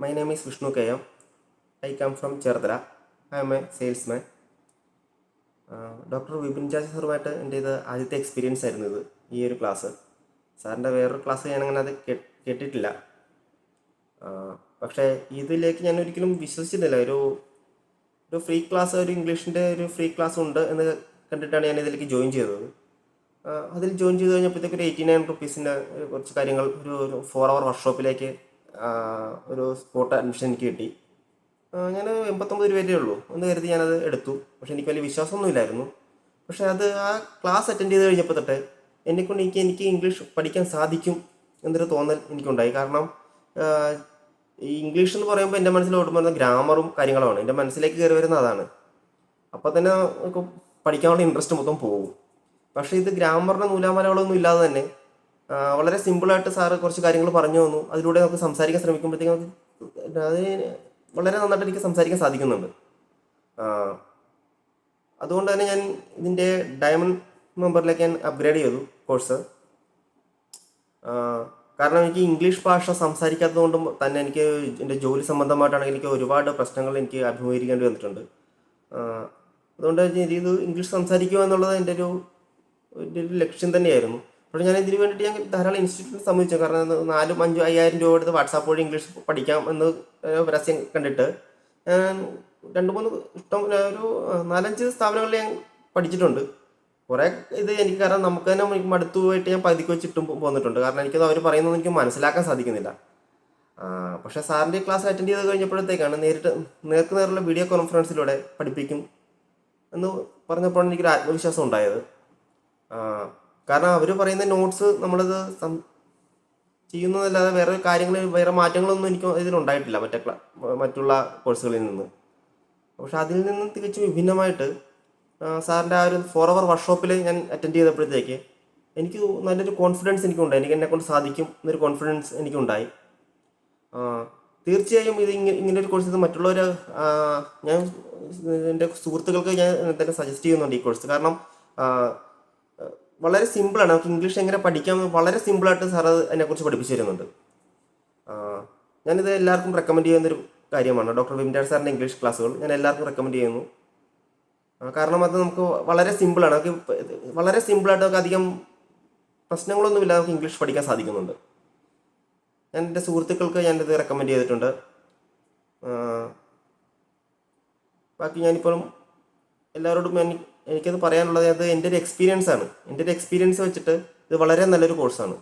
My name is Vishnu Kayam. I come from Cherdala. I am a salesman doctor Vipin ചാച്ച സാറുമായിട്ട് എന്റെ ഇത് ആദ്യത്തെ experience ആയിരുന്നു ഇത് ഈ ഒരു ക്ലാസ് സാറിന്റെ വേറൊരു ക്ലാസ് ഞാനങ്ങനെ അത് കേട്ടിട്ടില്ല. പക്ഷേ ഇതിലേക്ക് ഞാൻ ഒരിക്കലും വിശ്വസിച്ചിട്ടില്ല. ഒരു ഒരു ഫ്രീ ക്ലാസ് ഒരു ഇംഗ്ലീഷിന്റെ ഒരു ഫ്രീ ക്ലാസ് ഉണ്ട് എന്ന് കണ്ടിട്ടാണ് ഞാൻ ഇതിലേക്ക് ജോയിൻ ചെയ്തത്. അതിൽ ജോയിൻ ചെയ്ത് കഴിഞ്ഞപ്പോഴത്തേക്ക് ഒരു എയ്റ്റി നയൻ റുപ്പീസിന്റെ കുറച്ച് കാര്യങ്ങൾ ഒരു ഫോർ അവർ വർക്ക്ഷോപ്പിലേക്ക് ഒരു സ്പോട്ട് അഡ്മിഷൻ എനിക്ക് കിട്ടി. ഞാൻ എൺപത്തൊമ്പത് രൂപയേ ഉള്ളൂ. എന്ന് കരുതി ഞാനത് എടുത്തു. പക്ഷെ എനിക്ക് വലിയ വിശ്വാസമൊന്നുമില്ലായിരുന്നു. പക്ഷെ അത് ആ ക്ലാസ് അറ്റൻഡ് ചെയ്ത് കഴിഞ്ഞപ്പോൾ തൊട്ട് എന്നെക്കൊണ്ട് എനിക്ക് എനിക്ക് ഇംഗ്ലീഷ് പഠിക്കാൻ സാധിക്കും എന്നൊരു തോന്നൽ എനിക്കുണ്ടായി. കാരണം ഈ ഇംഗ്ലീഷ് എന്ന് പറയുമ്പോൾ എന്റെ മനസ്സിൽ ഓടുമ്പോൾ വരുന്ന ഗ്രാമറും കാര്യങ്ങളുമാണ്. എന്റെ മനസ്സിലേക്ക് കയറി വരുന്ന അതാണ്. അപ്പോൾ തന്നെ പഠിക്കാനുള്ള ഇൻട്രസ്റ്റ് മൊത്തം പോകും. പക്ഷേ ഇത് ഗ്രാമറിന്റെ നൂലാമലകളൊന്നും ഇല്ലാതെ തന്നെ വളരെ സിമ്പിളായിട്ട് സാറ് കുറച്ച് കാര്യങ്ങൾ പറഞ്ഞു തന്നു. അതിലൂടെ നമുക്ക് സംസാരിക്കാൻ ശ്രമിക്കുമ്പോഴത്തേക്കും അത് വളരെ നന്നായിട്ട് എനിക്ക് സംസാരിക്കാൻ സാധിക്കുന്നുണ്ട്. അതുകൊണ്ട് തന്നെ ഞാൻ ഇതിന്റെ ഡയമണ്ട് മെമ്പറിലേക്ക് ഞാൻ അപ്ഗ്രേഡ് ചെയ്തു കോഴ്സ് കാരണം എനിക്ക് ഇംഗ്ലീഷ് ഭാഷ സംസാരിക്കാത്തത് കൊണ്ടും തന്നെ എനിക്ക് എന്റെ ജോലി സംബന്ധമായിട്ടാണെങ്കിൽ എനിക്ക് ഒരുപാട് പ്രശ്നങ്ങൾ എനിക്ക് അഭിമുഖീകരിക്കേണ്ടി വന്നിട്ടുണ്ട്. അതുകൊണ്ട് ഇത് ഇംഗ്ലീഷ് സംസാരിക്കുക എന്നുള്ളത് എന്റെ ഒരു ഒരു ലക്ഷ്യം തന്നെയായിരുന്നു. അപ്പോൾ ഞാൻ ഇതിന് വേണ്ടിയിട്ട് ഞാൻ ധാരാളം ഇൻസ്റ്റിറ്റ്യൂട്ട് സംബന്ധിച്ചു. കാരണം നാലും അഞ്ചും അയ്യായിരം രൂപ എടുത്ത് വാട്സാപ്പ് വഴി ഇംഗ്ലീഷ് പഠിക്കാം എന്ന് പരസ്യം കണ്ടിട്ട്. രണ്ട് മൂന്ന് ഇഷ്ടം ഒരു നാലഞ്ച് സ്ഥാപനങ്ങളിൽ ഞാൻ പഠിച്ചിട്ടുണ്ട്. കുറേ ഇത് എനിക്ക് കാരണം നമുക്ക് തന്നെ മടുത്തു പോയിട്ട് ഞാൻ പകുതിക്ക് വെച്ചിട്ടും പോന്നിട്ടുണ്ട്. കാരണം എനിക്കത് അവർ പറയുന്നത് എനിക്ക് മനസ്സിലാക്കാൻ സാധിക്കുന്നില്ല. പക്ഷേ സാറിന്റെ ക്ലാസ് അറ്റൻഡ് ചെയ്ത് കഴിഞ്ഞപ്പോഴത്തേക്കാണ് നേരിട്ട് നേർക്ക് നേരുള്ള വീഡിയോ കോൺഫറൻസിലൂടെ പഠിപ്പിക്കും എന്ന് പറഞ്ഞപ്പോഴാണ് എനിക്കൊരു ആത്മവിശ്വാസം ഉണ്ടായത്. കാരണം അവർ പറയുന്ന നോട്ട്സ് നമ്മളത് ചെയ്യുന്നതല്ലാതെ വേറെ കാര്യങ്ങൾ വേറെ മാറ്റങ്ങളൊന്നും എനിക്ക് ഇതിലുണ്ടായിട്ടില്ല മറ്റേ മറ്റുള്ള കോഴ്സുകളിൽ നിന്ന്. പക്ഷെ അതിൽ നിന്ന് തികച്ചും വിഭിന്നമായിട്ട് സാറിന്റെ ആ ഒരു ഫോർ അവർ വർക്ക്ഷോപ്പിൽ ഞാൻ അറ്റൻഡ് ചെയ്തപ്പോഴത്തേക്ക് എനിക്ക് നല്ലൊരു കോൺഫിഡൻസ് എനിക്കുണ്ടായി. എനിക്ക് എന്നെക്കൊണ്ട് സാധിക്കും എന്നൊരു കോൺഫിഡൻസ് എനിക്കുണ്ടായി. തീർച്ചയായും ഇത് ഇങ്ങനെ ഇങ്ങനെ ഒരു കോഴ്സ് ഇത് മറ്റുള്ളവർ ഞാൻ എന്റെ സുഹൃത്തുക്കൾക്ക് ഞാൻ തന്നെ സജസ്റ്റ് ചെയ്യുന്നുണ്ട് ഈ കോഴ്സ് കാരണം വളരെ സിമ്പിളാണ്. നമുക്ക് ഇംഗ്ലീഷ് എങ്ങനെ പഠിക്കാം? വളരെ സിമ്പിളായിട്ട് സാർ അത് അതിനെക്കുറിച്ച് പഠിപ്പിച്ചു തരുന്നുണ്ട് ഞാനിത് എല്ലാവർക്കും റെക്കമെൻഡ് ചെയ്യുന്നൊരു കാര്യമാണ്. ഡോക്ടർ വിംഡാർ സാറിന്റെ ഇംഗ്ലീഷ് ക്ലാസ്സുകൾ ഞാൻ എല്ലാവർക്കും റെക്കമെൻഡ് ചെയ്യുന്നു. കാരണം അത് നമുക്ക് വളരെ സിമ്പിളാണ്. നമുക്ക് വളരെ സിമ്പിളായിട്ട് നമുക്ക് അധികം പ്രശ്നങ്ങളൊന്നുമില്ലാതെ നമുക്ക് ഇംഗ്ലീഷ് പഠിക്കാൻ സാധിക്കുന്നുണ്ട്. ഞാൻ എന്റെ സുഹൃത്തുക്കൾക്ക് ഞാനിത് റെക്കമെൻഡ് ചെയ്തിട്ടുണ്ട്. ബാക്കി ഞാനിപ്പോഴും എല്ലാവരോടും ഞാൻ എനിക്കത് പറയാനുള്ളത് അത് എന്റെ ഒരു എക്സ്പീരിയൻസ് ആണ്. എന്റെ ഒരു എക്സ്പീരിയൻസ് വെച്ചിട്ട് ഇത് വളരെ നല്ലൊരു കോഴ്സാണ്